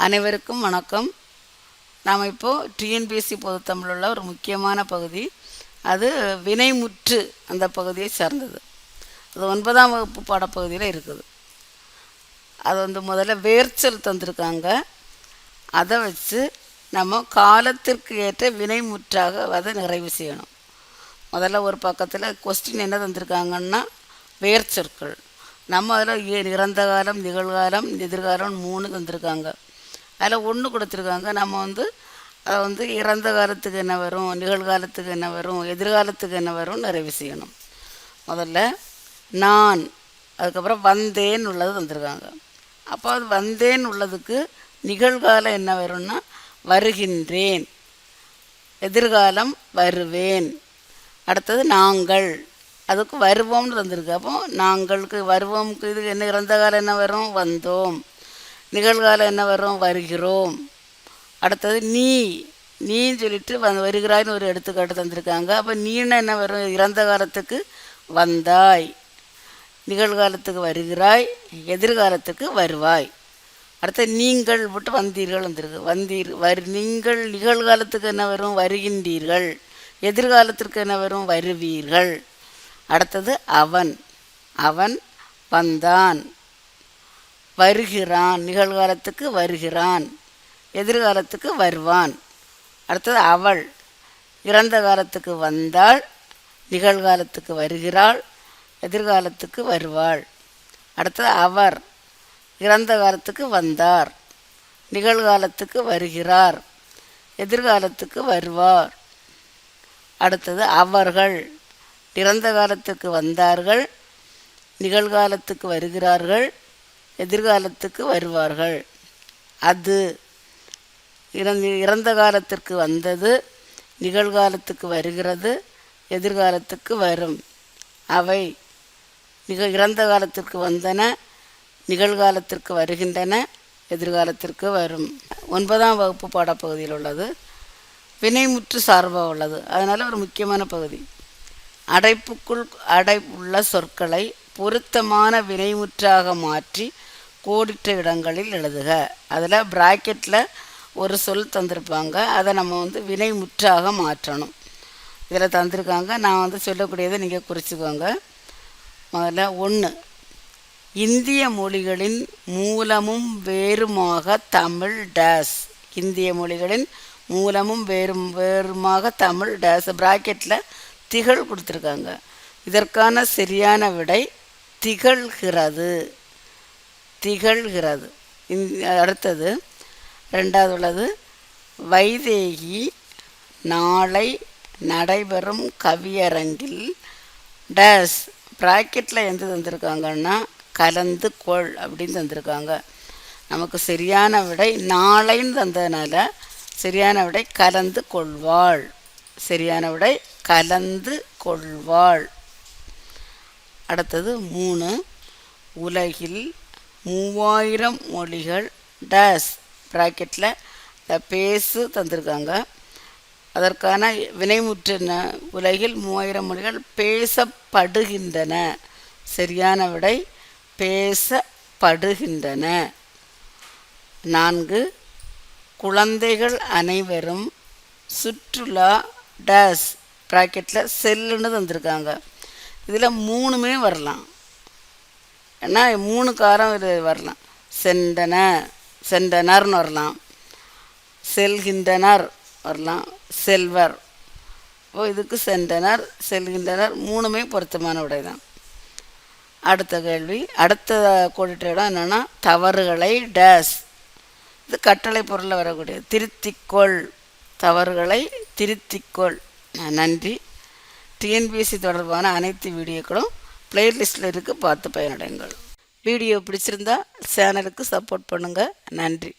அனைவருக்கும் வணக்கம். நாம் இப்போது டிஎன்பிஎஸ்சி பொதுத்தமிழ் உள்ள ஒரு முக்கியமான பகுதி. அது வினைமுற்று அந்த பகுதியை சார்ந்தது. அது ஒன்பதாம் வகுப்பு பாடப்பகுதியில் இருக்குது. அது வந்து முதல்ல வேர்ச்சொல் தந்திருக்காங்க. அதை வச்சு நம்ம காலத்திற்கு ஏற்ற வினைமுற்றாக அதை நிறைவு செய்யணும். முதல்ல ஒரு பக்கத்தில் கொஸ்டின் என்ன தந்திருக்காங்கன்னா வேர்ச்சொற்கள். நம்ம அதில் இறந்த காலம் நிகழ்காலம் எதிர்காலம் மூணு தந்திருக்காங்க. அதில் ஒன்று கொடுத்துருக்காங்க. நம்ம வந்து அதை வந்து இறந்த காலத்துக்கு என்ன வரும் நிகழ்காலத்துக்கு என்ன வரும் எதிர்காலத்துக்கு என்ன வரும் நிறைவு செய்யணும். முதல்ல நான் அதுக்கப்புறம் வந்தேன் உள்ளது தந்திருக்காங்க அப்போ அது வந்தேன் உள்ளதுக்கு நிகழ்காலம் என்ன வரும்னா வருகின்றேன். எதிர்காலம் வருவேன். அடுத்தது நாங்கள். அதுக்கு வருவோம்னு தந்திருக்கு அப்போ நாங்களுக்கு வருவோம்க்கு இது என்ன இறந்த காலம் என்ன வரும்? வந்தோம். நிகழ்காலம் என்ன வரும்? வருகிறோம். அடுத்தது நீ. நீன்னு சொல்லிட்டு வந் வருகிறாய்னு ஒரு எடுத்துக்காட்டு தந்திருக்காங்க. அப்போ நீன்னு என்ன வரும்? இறந்த காலத்துக்கு வந்தாய். நிகழ்காலத்துக்கு வருகிறாய். எதிர்காலத்துக்கு வருவாய். அடுத்து நீங்கள் விட்டு வந்தீர்கள் வந்திருக்கு வந்தீர் வரு நீங்கள் நிகழ்காலத்துக்கு என்ன வரும்? வருகின்றீர்கள். எதிர்காலத்திற்கு என்ன வரும்? வருவீர்கள். அடுத்தது அவன். அவன் வந்தான். வருகிறான் நிகழ்காலத்துக்கு வருகிறான் எதிர்காலத்துக்கு வருவான். அடுத்தது அவள். இறந்த காலத்துக்கு வந்தாள் நிகழ்காலத்துக்கு வருகிறாள் எதிர்காலத்துக்கு வருவாள். அடுத்தது அவர். இறந்த காலத்துக்கு வந்தார் நிகழ்காலத்துக்கு வருகிறார் எதிர்காலத்துக்கு வருவார். அடுத்தது அவர்கள். இறந்த காலத்துக்கு வந்தார்கள் நிகழ்காலத்துக்கு வருகிறார்கள் எதிர்காலத்துக்கு வருவார்கள். அது இறந்த இறந்த காலத்திற்கு வந்தது நிகழ்காலத்துக்கு வருகிறது எதிர்காலத்துக்கு வரும். அவை நிக இறந்த காலத்திற்கு வந்தன நிகழ்காலத்திற்கு வருகின்றன எதிர்காலத்திற்கு வரும். ஒன்பதாம் வகுப்பு பாடப்பகுதியில் உள்ளது. வினைமுற்று சார்பாக உள்ளது. அதனால் ஒரு முக்கியமான பகுதி. அடைப்புக்குள் அடை உள்ள சொற்களை பொருத்தமான வினைமுற்றாக மாற்றி கோடிட்ட இடங்களில் எழுதுக. அதில் ப்ராக்கெட்டில் ஒரு சொல் தந்திருப்பாங்க. அதை நம்ம வந்து வினை முற்றாக மாற்றணும். இதில் தந்திருக்காங்க. நான் வந்து சொல்லக்கூடியதை நீங்கள் குறிச்சிக்கோங்க. முதல்ல ஒன்று இந்திய மொழிகளின் மூலமும் வேறுமாக தமிழ் டேஸ் இந்திய மொழிகளின் மூலமும் வேறும் வேறுமாக தமிழ் டேஸ் ப்ராக்கெட்டில் திகழ் கொடுத்துருக்காங்க. இதற்கான சரியான விடை திகழ்கிறது. திகழ்கிறது. அடுத்தது ரெண்டாவது உள்ளது வைதேகி நாளை நடைபெறும் கவியரங்கில் டேஸ் ப்ராக்கெட்டில் எந்த தந்திருக்காங்கன்னா கலந்து கொள் அப்படின்னு தந்திருக்காங்க. நமக்கு சரியான விடை நாளைன்னு தந்ததுனால சரியான விடை கலந்து கொள்வாள். சரியான விடை கலந்து கொள்வாள். அடுத்தது மூணு உலகில் மூவாயிரம் மொழிகள் டேஸ் ப்ராக்கெட்டில் பேசு தந்திருக்காங்க. அதற்கான வினைமுற்றின உலகில் மூவாயிரம் மொழிகள் பேசப்படுகின்றன. சரியான விடை பேசப்படுகின்றன. நான்கு குழந்தைகள் அனைவரும் சுற்றுலா டேஸ் ப்ராக்கெட்டில் செல்லுன்னு தந்திருக்காங்க. இதில் மூணுமே வரலாம். ஏன்னா மூணு காரம் இது வரலாம். சென்றன சென்றனர்னு வரலாம். செல்கின்றனர் வரலாம். செல்வர். ஓ இதுக்கு சென்றனர் செல்கின்றனர் மூணுமே பொருத்தமான உடை தான். அடுத்த கேள்வி. அடுத்த கோடிட்ட இடம் என்னென்னா தவறுகளை டேஸ். இது கட்டளை பொருளில் வரக்கூடியது. திருத்திக்கொள். தவறுகளை திருத்திக்கொள். நன்றி. டிஎன்பிஎஸ்சி தொடர்பான அனைத்து வீடியோக்களும் பிளேலிஸ்டில் இருக்குது பார்த்து பயனடைங்கள். வீடியோ பிடிச்சிருந்தா சேனலுக்கு சப்போர்ட் பண்ணுங்கள் நன்றி.